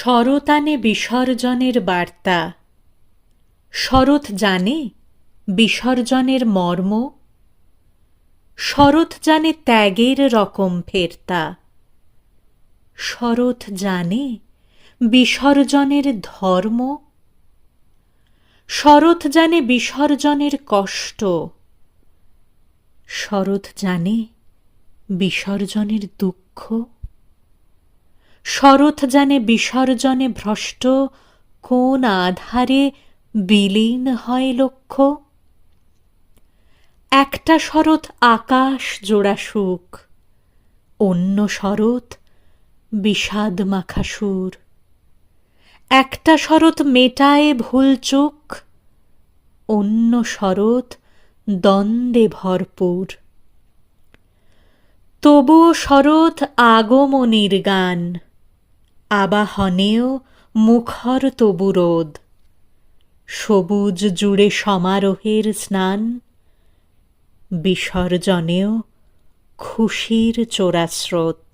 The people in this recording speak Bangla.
শরতানে বিসর্জনের বার্তা। শরৎ জানে বিসর্জনের মর্ম। শরৎ জানে ত্যাগের রকম ফেরতা। শরৎ জানে বিসর্জনের ধর্ম। শরৎ জানে বিসর্জনের কষ্ট। শরৎ জানে বিসর্জনের দুঃখ। শরৎ জানে বিসর্জনে ভ্রষ্ট, কোন আধারে বিলীন হয় লক্ষ্য? একটা শরৎ আকাশ জোড়া সুখ, অন্য শরৎ বিষাদ মাখা সুর। একটা শরৎ মেটায় ভুল চোখ, অন্য শরৎ দ্বন্দ্বে ভরপুর। তবুও শরৎ আগমনীর গান আবাহনেও মুখর তবু রোদ। সবুজ জুড়ে সমারোহের স্নান বিসর্জনেও খুশির চোরাস্রোত।